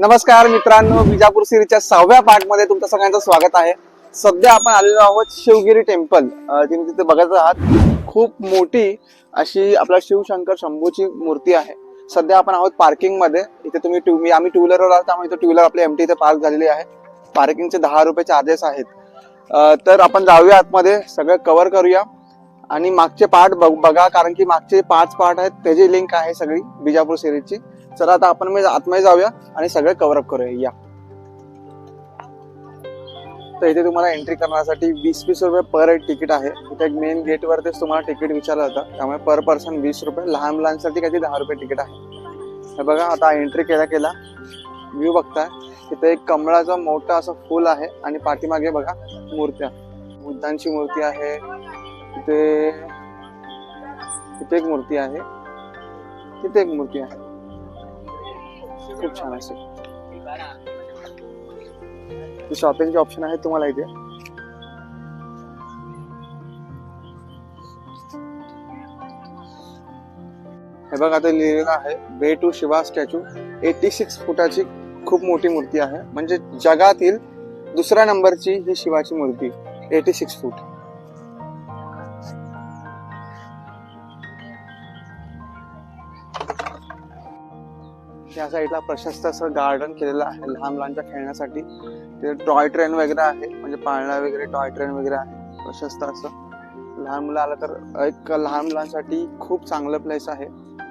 नमस्कार मित्रांनो विजापूर सिरीजच्या सहाव्या पार्टमध्ये तुमचं सगळ्यांचं स्वागत आहे. सध्या आपण आलेलो आहोत शिवगिरी टेम्पल तुम्ही तिथे बघत आहात. खूप मोठी अशी आपला शिवशंकर शंभूची मूर्ती आहे. सध्या आपण आहोत पार्किंगमध्ये. इथे तुम्ही टू मी आम्ही टू व्हीलरवर आहोत त्यामुळे टू व्हीलर आपली एमटी इथे पार्क झालेली आहे. पार्किंगचे दहा रुपये चार्जेस आहेत. तर आपण जाऊया आतमध्ये. सगळं कव्हर करूया. आणि मागचे पार्ट बघा कारण की मागचे पाच पार्ट आहेत त्याची लिंक आहे सगळी बिजापूर सिरीजची चला आता आपण म्हणजे आतमध्ये जाऊया आणि सगळे कव्हरअप करूया. या. तर इथे तुम्हाला एंट्री करण्यासाठी वीस वीस रुपये पर हेड तिकीट आहे. इथे मेन गेटवरतीच तुम्हाला तिकीट विचारलं जातं. त्यामुळे पर पर्सन वीस रुपये. लहान मुलांसाठी काही दहा रुपये तिकीट आहे. हे बघा आता एंट्री केल्या केला. व्ह्यू बघताय. तिथे एक कमळाचं मोठं असं फुल आहे आणि पाठीमागे बघा मूर्त्या. बुद्धांची मूर्ती आहे. तिथे तिथे एक मूर्ती आहे. तिथे एक मूर्ती आहे. खूप छान असे शॉपिंगचे ऑप्शन आहे तुम्हाला इथे. हे बघा, आता लिहिलेलं आहे way to Shiva statue. Eighty six फुटाची खूप मोठी मूर्ती आहे. म्हणजे जगातील दुसऱ्या नंबरची ही शिवाची मूर्ती एटी सिक्स फूट. ह्या साईडला प्रशस्त असं गार्डन केलेलं आहे लहान मुलांच्या खेळण्यासाठी. ते टॉय ट्रेन वगैरे आहे म्हणजे पाळणा वगैरे टॉय ट्रेन वगैरे आहे प्रशस्त असं. लहान मुलं आलं तर एक लहान मुलांसाठी खूप चांगलं प्लेस आहे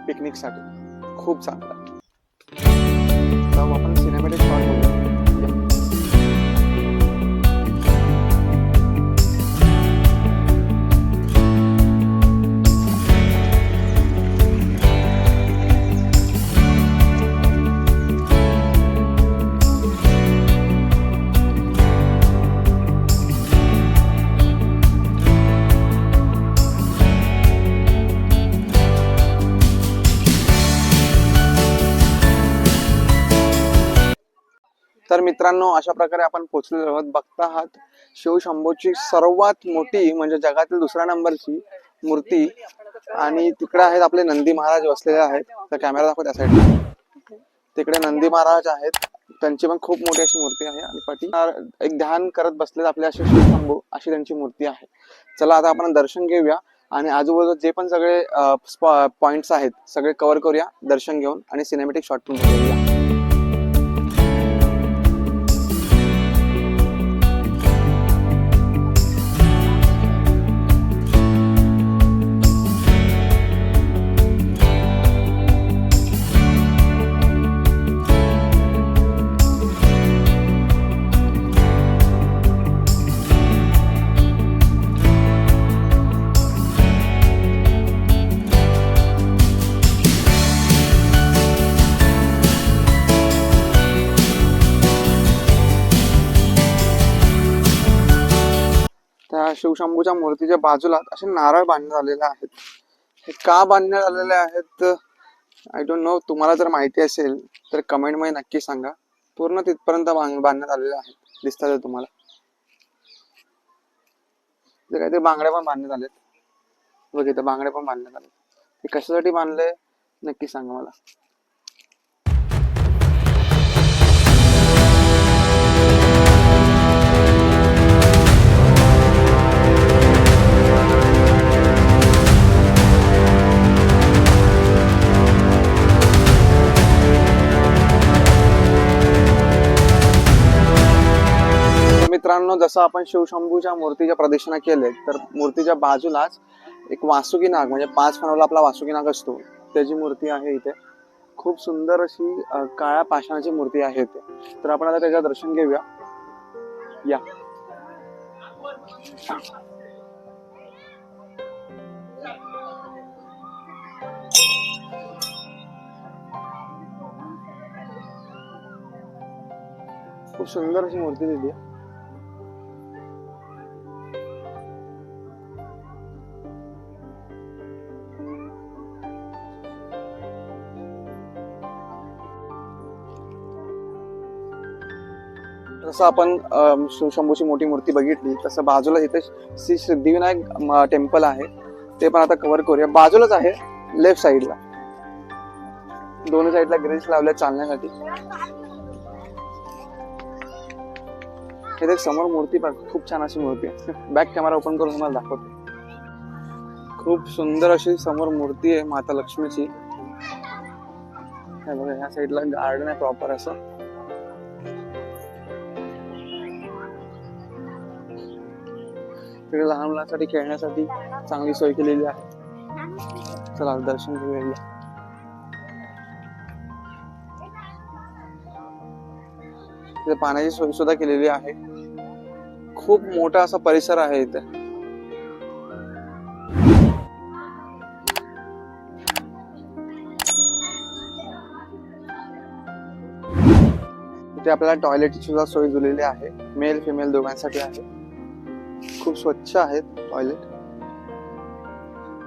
पिकनिकसाठी खूप चांगलं. आपण सिनेमॅटिक तर मित्रांनो अशा प्रकारे आपण पोचलेलो आहोत. बघता आहात शिवशंभूची सर्वात मोठी म्हणजे जगातील दुसऱ्या नंबरची मूर्ती. आणि तिकडे आहेत आपले नंदी महाराज बसलेले आहेत. तर कॅमेरा दाखव त्या साईडला तिकडे नंदी महाराज आहेत. त्यांची पण खूप मोठी अशी मूर्ती आहे. आणि पटी एक ध्यान करत बसलेत आपले असे शिवशंभू अशी त्यांची मूर्ती आहे. चला आता आपण दर्शन घेऊया. आणि आजूबाजूला जे पण सगळे पॉइंट्स आहेत सगळे कव्हर करूया दर्शन घेऊन आणि सिनेमॅटिक शॉट पण घेऊया. शिवशंभूच्या मूर्तीच्या बाजूला असे नारळ बांधण्यात आलेले आहेत. हे का बांधण्यात आलेले आहेत? आय डोंट नो तुम्हाला जर माहिती असेल तर कमेंटमध्ये नक्की सांगा. पूर्ण तिथपर्यंत बांध- बांधण्यात आलेले आहेत. दिसतात तुम्हाला? काहीतरी बांगड्या पण बांधण्यात आलेत. बघितलं इथे बांगड्या पण बांधण्यात आले ते कशासाठी बांधले नक्की सांगा मला. मित्रांनो जसं आपण शिवशंभूच्या मूर्तीच्या प्रदक्षिणा केले तर मूर्तीच्या बाजूलाच एक वासुकी नाग म्हणजे पाच फणाला आपला वासुकी नाग असतो. त्याची मूर्ती आहे इथे. खूप सुंदर अशी काळ्या पाषाणाची मूर्ती आहे इथे. तर आपण आता त्याचं दर्शन घेऊया. या. खूप सुंदर अशी मूर्ती दिली आहे. जसं आपण शंभूची मोठी मूर्ती बघितली तसं बाजूला इथे श्री सिद्धिविनायक म- टेम्पल आहे. ते पण आता कव्हर करूया. बाजूलाच आहे लेफ्ट साईडला दोन्ही साईडला ग्रिल्स लावल्या चालण्यासाठी. इथे समोर मूर्ती पण खूप छान अशी मूर्ती आहे. बॅक कॅमेरा ओपन करून तुम्हाला दाखवतो. खूप सुंदर अशी समोर मूर्ती आहे माता लक्ष्मीची. बघा ह्या साईडला गार्डन आहे प्रॉपर असं. तिकडे लहान मुलांसाठी खेळण्यासाठी चांगली सोय केलेली आहे. चला दर्शन घेऊया. तिथे पाण्याची सोय सुद्धा केलेली आहे. खूप मोठा असा परिसर आहे इथे. इथे आपल्याला टॉयलेटची सुद्धा सोय दिलेली आहे. मेल फिमेल दोघांसाठी आहे. खूप स्वच्छ आहेत टॉयलेट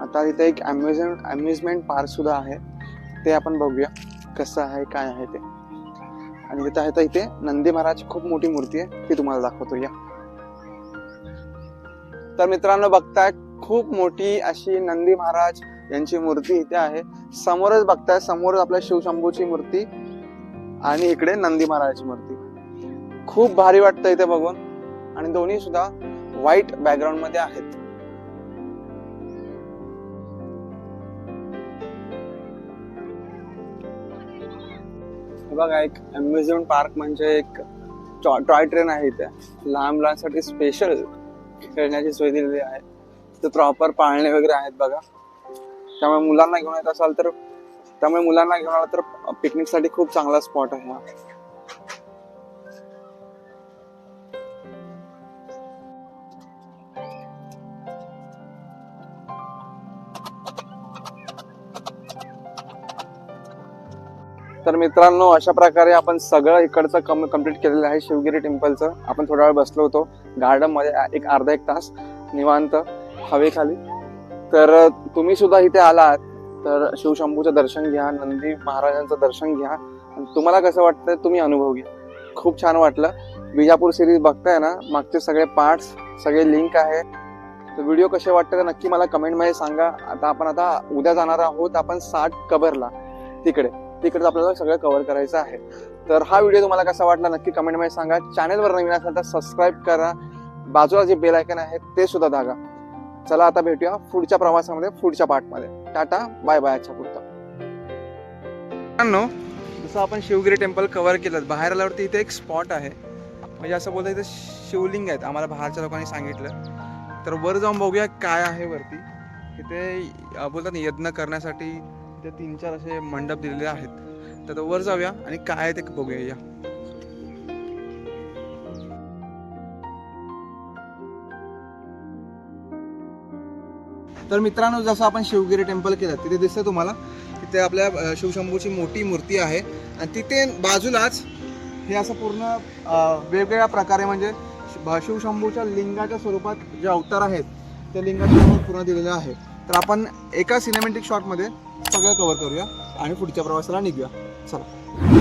आता इथे एक अम्युजमेंट अम्युजमेंट पार्क सुद्धा आहे. ते आपण बघूया कसं आहे काय आहे ते. आणि तिथं आहे तर इथे नंदी महाराज खूप मोठी मूर्ती आहे ती तुम्हाला दाखवतो या. तर मित्रांनो बघताय खूप मोठी अशी नंदी महाराज यांची मूर्ती इथे आहे. समोरच बघताय समोरच आपल्या शिवशंभूची मूर्ती आणि इकडे नंदी महाराजची मूर्ती. खूप भारी वाटतं इथे बघून. आणि दोन्ही सुद्धा व्हाईट बॅकग्राऊंडमध्ये आहेत. बघा एक अम्युजमेंट पार्क म्हणजे एक टॉय ट्रेन आहे इथे. लहान मुलांसाठी स्पेशल खेळण्याची सोय दिलेली आहे. तिथे प्रॉपर पाळणे वगैरे आहेत बघा. त्यामुळे मुलांना घेऊन येत असाल तर त्यामुळे मुलांना घेऊन आला तर पिकनिकसाठी खूप चांगला स्पॉट आहे हा. तर मित्रांनो अशा प्रकारे आपण सगळं इकडचं कम कंप्लीट केलेलं आहे शिवगिरी टेम्पलचं. आपण थोडा वेळ बसलो होतो. गार्डनमध्ये एक अर्धा एक तास निवांत हवेखाली. तर तुम्ही सुद्धा इथे आलात. तर शिवशंभूचं दर्शन घ्या नंदी महाराजांचं दर्शन घ्या. तुम्हाला कसं वाटतं तुम्ही अनुभव घ्या. खूप छान वाटलं. विजापूर सिरीज बघताय ना मागचे सगळे पार्ट्स सगळे लिंक आहे. तर व्हिडिओ कसे वाटतं ते नक्की मला कमेंटमध्ये सांगा. आता आपण आता उद्या जाणार आहोत आपण साठ कबरला. तिकडे. तिकडे आपल्याला सगळं कव्हर करायचं आहे. तर हा व्हिडिओ तुम्हाला कसा वाटला नक्की कमेंटमध्ये सांगा. चॅनलवर नवीन असाल तर सबस्क्राईब करा. बाजूला जे बेल आयकन आहे ते सुद्धा दागा चला आता भेटूया पुढच्या प्रवासामध्ये पुढच्या पार्टमध्ये टाटा बाय बाय अच्छा पुरता. जसं आपण शिवगिरी टेम्पल कव्हर केलं बाहेर आल्यावरती इथे एक स्पॉट आहे. म्हणजे असं बोलतं इथे शिवलिंग आहेत. आम्हाला बाहेरच्या लोकांनी सांगितलं. तर वर जाऊन बघूया काय आहे वरती. इथे बोलतात यज्ञ करण्यासाठी इथे तीन चार असे मंडप दिलेले आहेत. तर वर जाऊया आणि काय आहे ते बघूया. या तर मित्रांनो जसं आपण शिवगिरी टेम्पल केलं तिथे दिसतं तुम्हाला तिथे आपल्या शिवशंभूची मोठी मूर्ती आहे. आणि तिथे बाजूलाच हे असं पूर्ण वेगवेगळ्या प्रकारे म्हणजे शिवशंभूच्या लिंगाच्या स्वरूपात जे अवतार आहेत त्या लिंगाच्या स्वरूपात पूर्ण दिलेलं आहे. तर आपण एका सिनेमॅटिक शॉटमध्ये सगळं कव्हर करूया आणि पुढच्या प्रवासाला निघूया. चला.